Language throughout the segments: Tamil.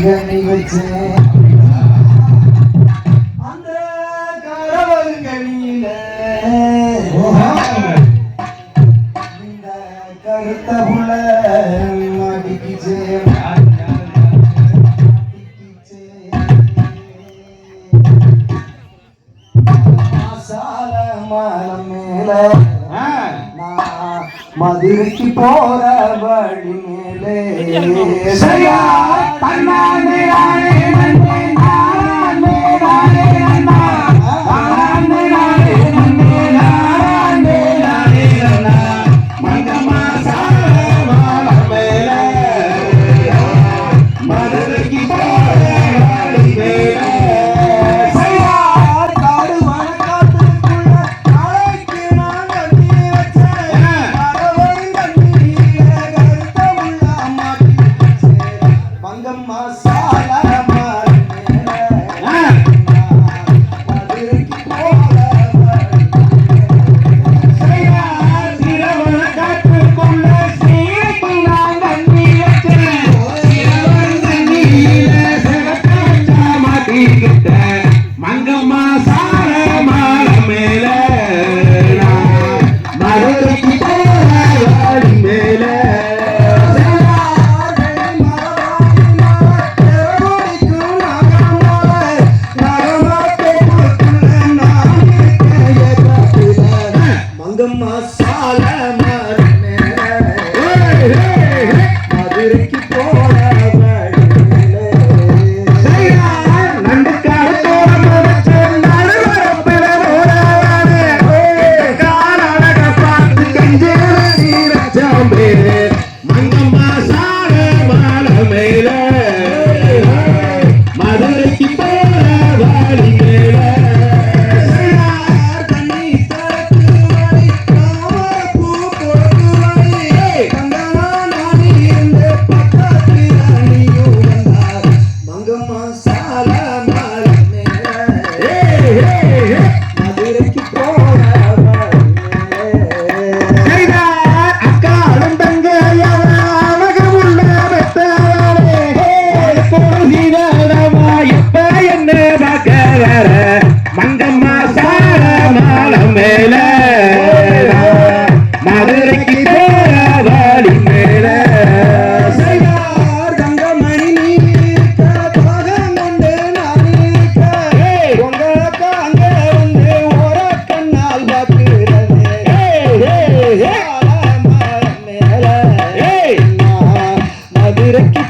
கண்ணி வச்சு அந்த கரவங்கனியில இந்த கருத்த புள்ள மாட்டிக்கிச்சே மாசால மேல மதுரைக்கு போற வழியிலே மங்கம் மசால மரண இறக்கி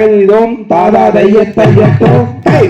தகையிடும் தாதா தையத்தை எட்டோ கை